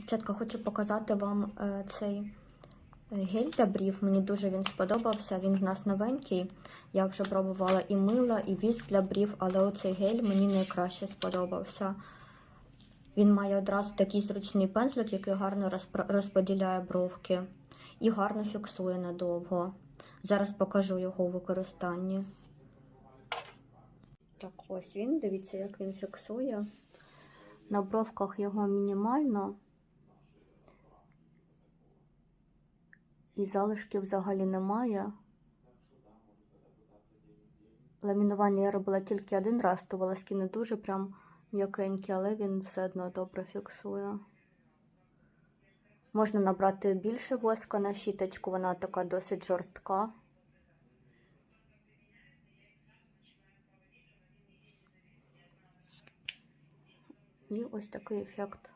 Дівчатка, хочу показати вам е, цей е, гель для брів. Мені дуже він сподобався. Він в нас новенький. Я вже пробувала і мила, і віск для брів, але оцей гель мені найкраще сподобався. Він має одразу такий зручний пензлик, який гарно розподіляє бровки і гарно фіксує надовго. Зараз покажу його у використанні. Так, ось він. Дивіться, як він фіксує. На бровках його мінімально. І залишків взагалі немає. Ламінування я робила тільки один раз, то волоски не дуже прям м'якенькі, але він все одно добре фіксує. Можна набрати більше воска на щіточку, вона така досить жорстка. І ось такий ефект